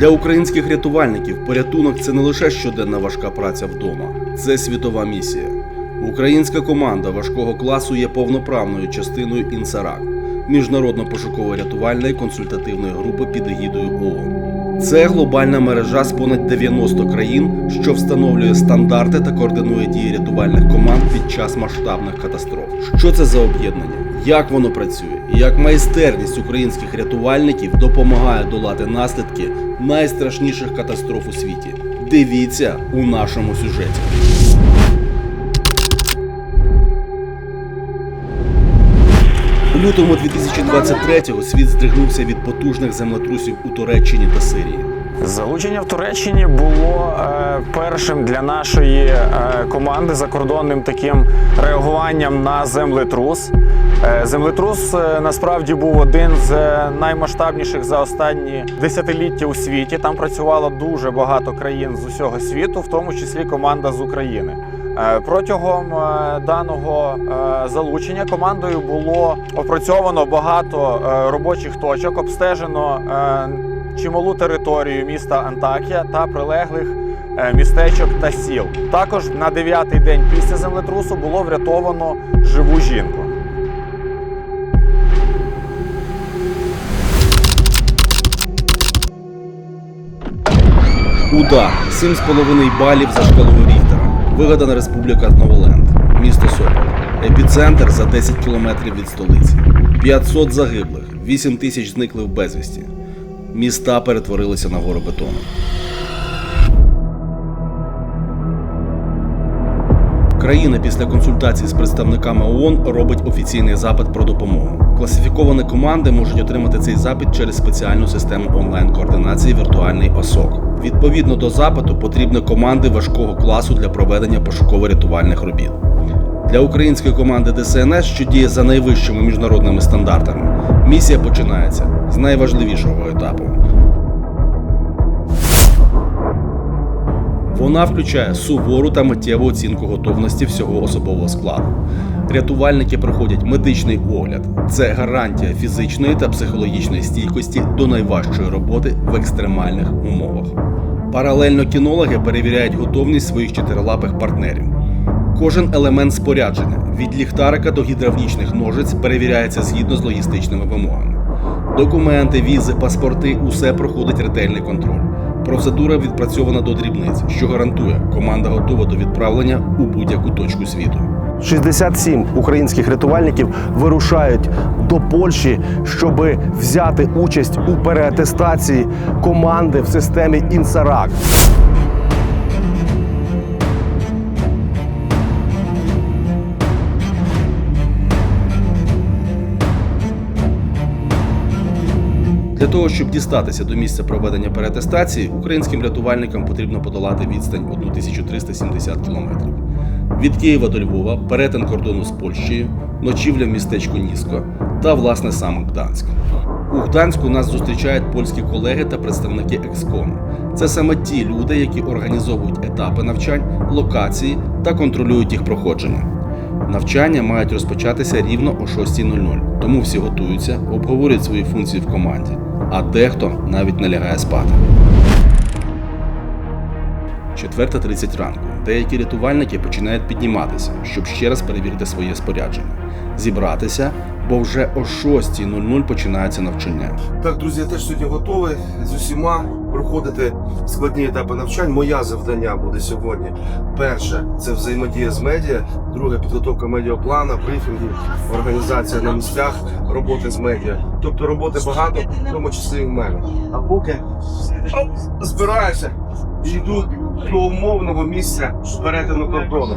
Для українських рятувальників порятунок це не лише щоденна важка праця вдома, це світова місія. Українська команда важкого класу є повноправною частиною Інсарак міжнародно-пошукової рятувальної консультативної групи під егідою ООН. Це глобальна мережа з понад 90 країн, що встановлює стандарти та координує дії рятувальних команд під час масштабних катастроф. Що це за об'єднання? Як воно працює? Як майстерність українських рятувальників допомагає долати наслідки найстрашніших катастроф у світі? Дивіться у нашому сюжеті. У лютому 2023-го світ здригнувся від потужних землетрусів у Туреччині та Сирії. Залучення в Туреччині було е, першим для нашої е, команди закордонним таким реагуванням на землетрус. Е, землетрус е, насправді був один з е, наймасштабніших за останні десятиліття у світі. Там працювало дуже багато країн з усього світу, в тому числі команда з України. Е, Протягом е, даного залучення командою було опрацьовано багато робочих точок, обстежено чималу територію міста Антакія та прилеглих е, містечок та сіл. Також на дев'ятий день після землетрусу було врятовано живу жінку. Удар 7,5 балів за шкалою Ріхтера. Вигадана республіка Новоленд, місто Сокол. Епіцентр за 10 кілометрів від столиці. 500 загиблих, 8 тисяч зникли в безвісті. Міста перетворилися на гори бетону. Країна після консультацій з представниками ООН робить офіційний запит про допомогу. Класифіковані команди можуть отримати цей запит через спеціальну систему онлайн-координації віртуальний ОСОК. Відповідно до запиту потрібні команди важкого класу для проведення пошуково-рятувальних робіт. Для української команди ДСНС, що діє за найвищими міжнародними стандартами, місія починається з найважливішого етапу. Вона включає сувору та миттєву оцінку готовності всього особового складу. Рятувальники проходять медичний огляд. Це гарантія фізичної та психологічної стійкості до найважчої роботи в екстремальних умовах. Паралельно кінологи перевіряють готовність своїх чотирилапих партнерів. Кожен елемент спорядження від ліхтарика до гідравлічних ножиць перевіряється згідно з логістичними вимогами. Документи, візи, паспорти усе проходить ретельний контроль. Процедура відпрацьована до дрібниць, що гарантує, команда готова до відправлення у будь-яку точку світу. 67 українських рятувальників вирушають до Польщі, щоб взяти участь у переатестації команди в системі Інсарак. Для того, щоб дістатися до місця проведення переатестації, українським рятувальникам потрібно подолати відстань 1370 кілометрів. Від Києва до Львова, перетин кордону з Польщею, ночівля в містечку Ніско та, власне, сам Гданськ. У Гданську нас зустрічають польські колеги та представники Екскону. Це саме ті люди, які організовують етапи навчань, локації та контролюють їх проходження. Навчання мають розпочатися рівно о 6.00, тому всі готуються, обговорюють свої функції в команді, а дехто навіть не лягає спати. 4.30 ранку. Деякі рятувальники починають підніматися, щоб ще раз перевірити своє спорядження, зібратися, бо вже о 6.00 починається навчання. Так, друзі, я теж сьогодні готовий з усіма проходити складні етапи навчань. Моє завдання буде сьогодні. Перше це взаємодія з медіа, друге підготовка медіаплана, брифінги, організація на місцях, роботи з медіа. Тобто роботи багато, в тому числі і в мене. А поки збираюся і йду до умовного місця перетину кордону.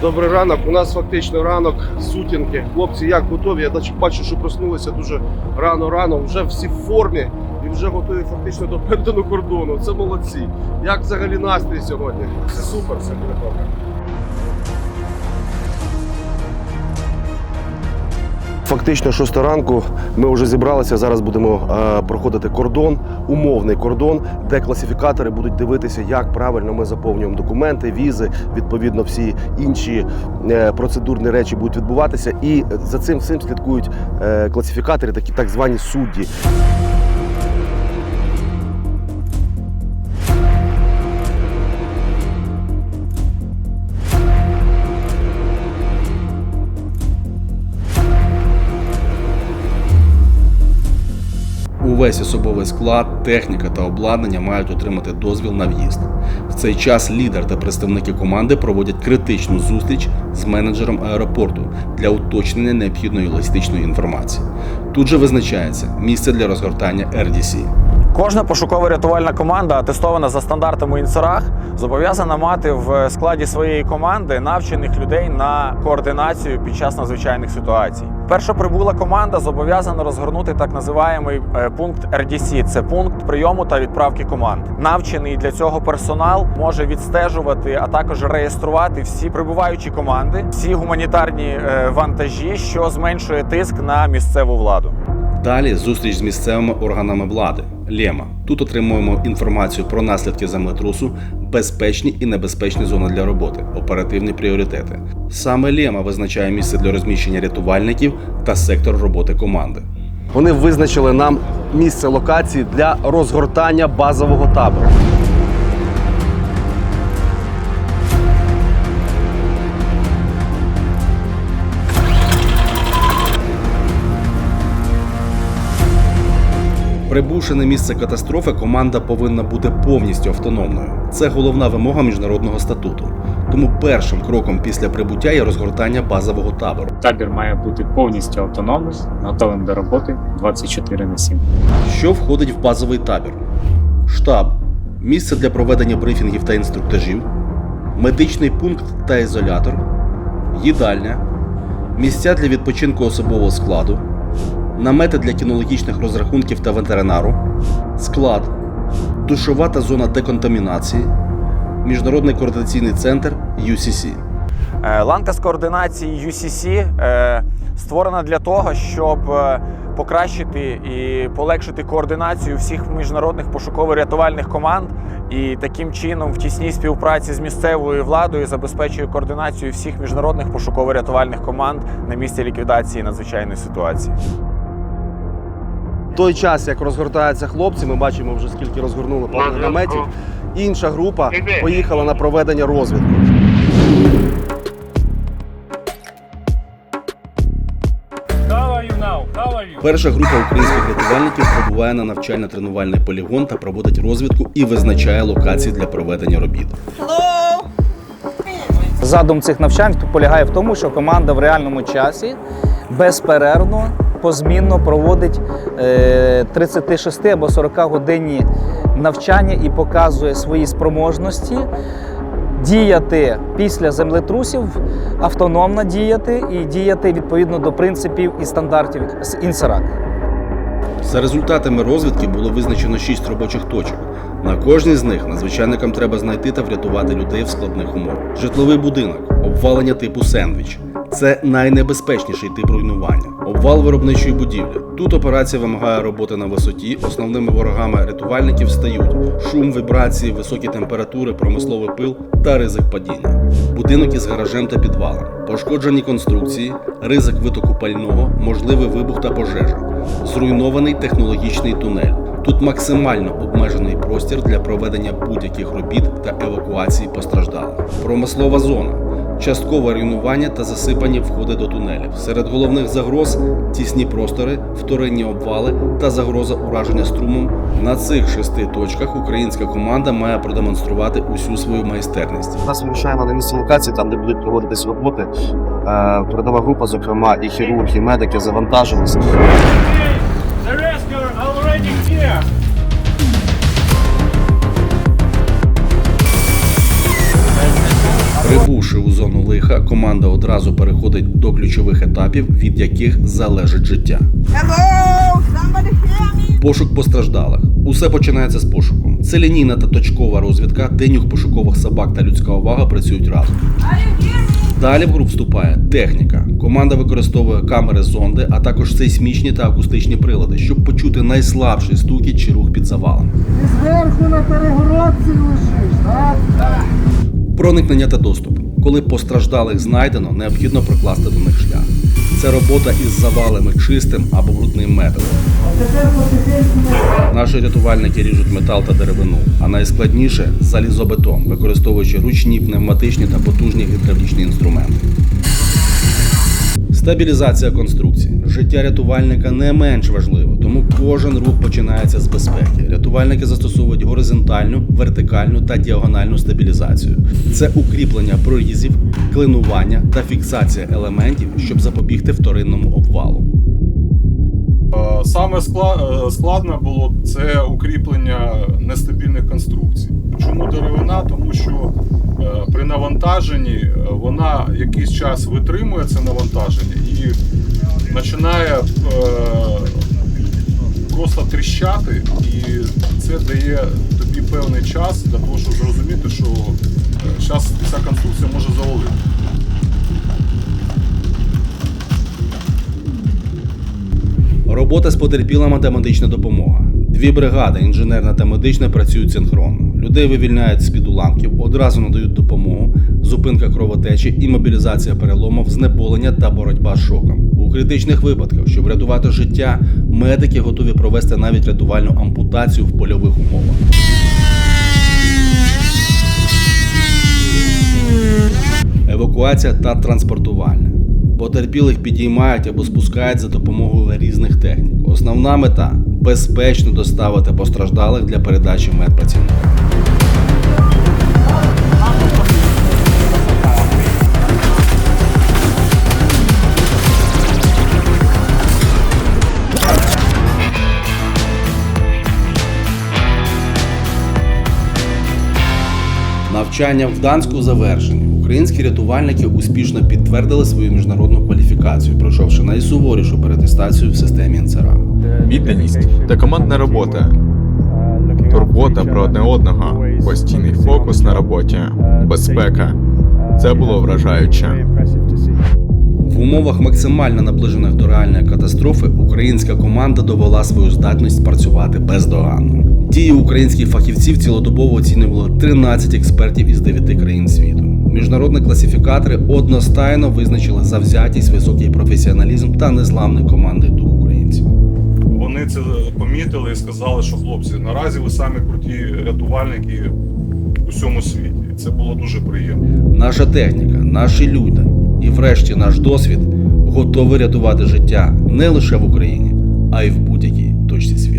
Добрий ранок. У нас фактично ранок сутінки. Хлопці, як готові? Я бачу- що проснулися дуже рано-рано. Вже всі в формі і вже готові фактично до перетину кордону. Це молодці. Як взагалі настрій сьогодні? Все супер, все добре. Фактично, шоста ранку ми вже зібралися. Зараз будемо е, проходити кордон, умовний кордон, де класифікатори будуть дивитися, як правильно ми заповнюємо документи, візи, відповідно, всі інші е, процедурні речі будуть відбуватися. І за цим всім слідкують е, класифікатори, такі так звані судді. Увесь особовий склад, техніка та обладнання мають отримати дозвіл на в'їзд. В цей час лідер та представники команди проводять критичну зустріч з менеджером аеропорту для уточнення необхідної логістичної інформації. Тут же визначається місце для розгортання RDC. Кожна пошуково-рятувальна команда, атестована за стандартами інсерах, зобов'язана мати в складі своєї команди навчених людей на координацію під час надзвичайних ситуацій. Перша прибула команда зобов'язана розгорнути так називаємий е, пункт RDC. Це пункт прийому та відправки команд. Навчений для цього персонал може відстежувати, а також реєструвати всі прибуваючі команди, всі гуманітарні е, вантажі, що зменшує тиск на місцеву владу. Далі зустріч з місцевими органами влади Лєма. Тут отримуємо інформацію про наслідки землетрусу, безпечні і небезпечні зони для роботи, оперативні пріоритети. Саме Лєма визначає місце для розміщення рятувальників та сектор роботи команди. Вони визначили нам місце локації для розгортання базового табору. Прибувши на місце катастрофи, команда повинна бути повністю автономною. Це головна вимога міжнародного статуту. Тому першим кроком після прибуття є розгортання базового табору. Табір має бути повністю автономним, готовим до роботи 24 на 7. Що входить в базовий табір? Штаб, місце для проведення брифінгів та інструктажів, медичний пункт та ізолятор, їдальня, місця для відпочинку особового складу, намети для кінологічних розрахунків та ветеринару, склад, душова та зона деконтамінації, міжнародний координаційний центр UCC. Е, Ланка з координації UCC е, створена для того, щоб е, покращити і полегшити координацію всіх міжнародних пошуково-рятувальних команд і таким чином в тісній співпраці з місцевою владою забезпечує координацію всіх міжнародних пошуково-рятувальних команд на місці ліквідації надзвичайної ситуації. Той час, як розгортаються хлопці, ми бачимо вже скільки розгорнули наметів. Інша група поїхала на проведення you? Перша група українських рятувальників прибуває на навчально-тренувальний полігон та проводить розвідку і визначає локації для проведення робіт. Задум цих навчань полягає в тому, що команда в реальному часі безперервно, позмінно проводить е, 36 або 40 годинні навчання і показує свої спроможності діяти після землетрусів, автономно діяти і діяти відповідно до принципів і стандартів з інсерак. За результатами розвідки було визначено 6 робочих точок. На кожній з них надзвичайникам треба знайти та врятувати людей в складних умовах. Житловий будинок, обвалення типу сендвіч. Це найнебезпечніший тип руйнування. Обвал виробничої будівлі. Тут операція вимагає роботи на висоті. Основними ворогами рятувальників стають шум, вібрації, високі температури, промисловий пил та ризик падіння. Будинок із гаражем та підвалом, пошкоджені конструкції, ризик витоку пального, можливий вибух та пожежа, зруйнований технологічний тунель. Тут максимально обмежений простір для проведення будь-яких робіт та евакуації постраждалих. Промислова зона. Часткове руйнування та засипані входи до тунелів. Серед головних загроз тісні простори, вторинні обвали та загроза ураження струмом. На цих шести точках українська команда має продемонструвати усю свою майстерність. Нас вирушаємо на місце локації, там де будуть проводитись роботи. Е, Передова група, зокрема, і хірурги, і медики завантажилися. The rescuer already here. Прибувши у зону лиха команда одразу переходить до ключових етапів, від яких залежить життя. Hello, me? Пошук постраждалих. Усе починається з пошуку. Це лінійна та точкова розвідка, де нюх пошукових собак та людська увага працюють разом. Далі в гру вступає техніка. Команда використовує камери зонди, а також сейсмічні та акустичні прилади, щоб почути найслабший стукіт чи рух під завалом. Зверху на перегородці лежиш, так? Проникнення та доступ. Коли постраждалих знайдено, необхідно прокласти до них шлях. Це робота із завалами чистим або брудним методом. Наші рятувальники ріжуть метал та деревину, а найскладніше залізобетон, використовуючи ручні, пневматичні та потужні гідравлічні інструменти. Стабілізація конструкції. Життя рятувальника не менш важливо, тому кожен рух починається з безпеки. Рятувальники застосовують горизонтальну, вертикальну та діагональну стабілізацію. Це укріплення прорізів, клинування та фіксація елементів, щоб запобігти вторинному обвалу. Е, Саме е, складне було це укріплення нестабільних конструкцій. Чому деревина? Тому що при навантаженні е, вона якийсь час витримує це навантаження і починає е, просто тріщати, і це дає тобі певний час для того, щоб зрозуміти, що зараз ця конструкція може завалити. Робота з потерпілими та медична допомога. Дві бригади, інженерна та медична, працюють синхронно. Людей вивільняють з-під уламків, одразу надають допомогу, зупинка кровотечі, імобілізація переломів, знеболення та боротьба з шоком. У критичних випадках, щоб рятувати життя, медики готові провести навіть рятувальну ампутацію в польових умовах. Евакуація та транспортування. Потерпілих підіймають або спускають за допомогою різних технік. Основна мета безпечно доставити постраждалих для передачі медпрацівникам. Навчання в Данську завершені. Українські рятувальники успішно підтвердили свою міжнародну кваліфікацію, пройшовши найсуворішу перетестацію в системі НЦРА. Відданість та командна робота, турбота про одне одного, постійний фокус на роботі, безпека. Це було вражаюче. В умовах максимально наближених до реальної катастрофи українська команда довела свою здатність працювати бездоганно. Дії українських фахівців цілодобово оцінювали 13 експертів із 9 країн світу. Міжнародні класифікатори одностайно визначили завзятість, високий професіоналізм та незламний командний дух українців. Вони це помітили і сказали, що хлопці, наразі ви самі круті рятувальники у всьому світі. Це було дуже приємно. Наша техніка, наші люди і, врешті, наш досвід готові рятувати життя не лише в Україні, а й в будь-якій точці світу.